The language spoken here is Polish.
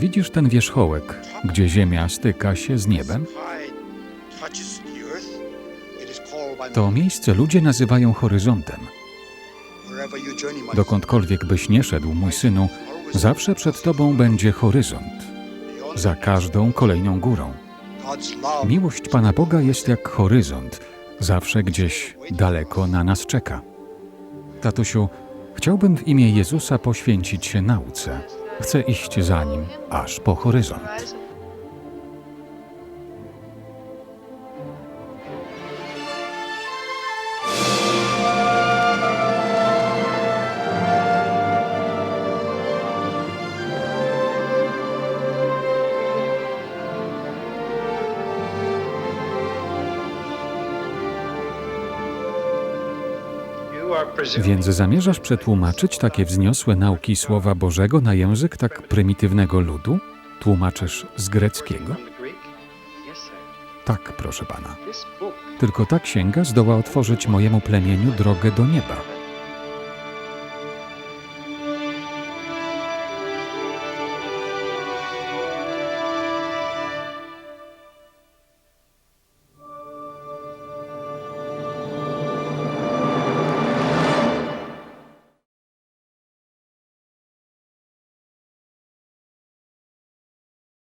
Widzisz ten wierzchołek, gdzie ziemia styka się z niebem? To miejsce ludzie nazywają horyzontem. Dokądkolwiek byś nie szedł, mój synu, zawsze przed tobą będzie horyzont, za każdą kolejną górą. Miłość Pana Boga jest jak horyzont, zawsze gdzieś daleko na nas czeka. Tatusiu, chciałbym w imię Jezusa poświęcić się nauce. Chcę iść za nim aż po horyzont. Więc zamierzasz przetłumaczyć takie wzniosłe nauki Słowa Bożego na język tak prymitywnego ludu? Tłumaczysz z greckiego? Tak, proszę pana. Tylko ta księga zdoła otworzyć mojemu plemieniu drogę do nieba.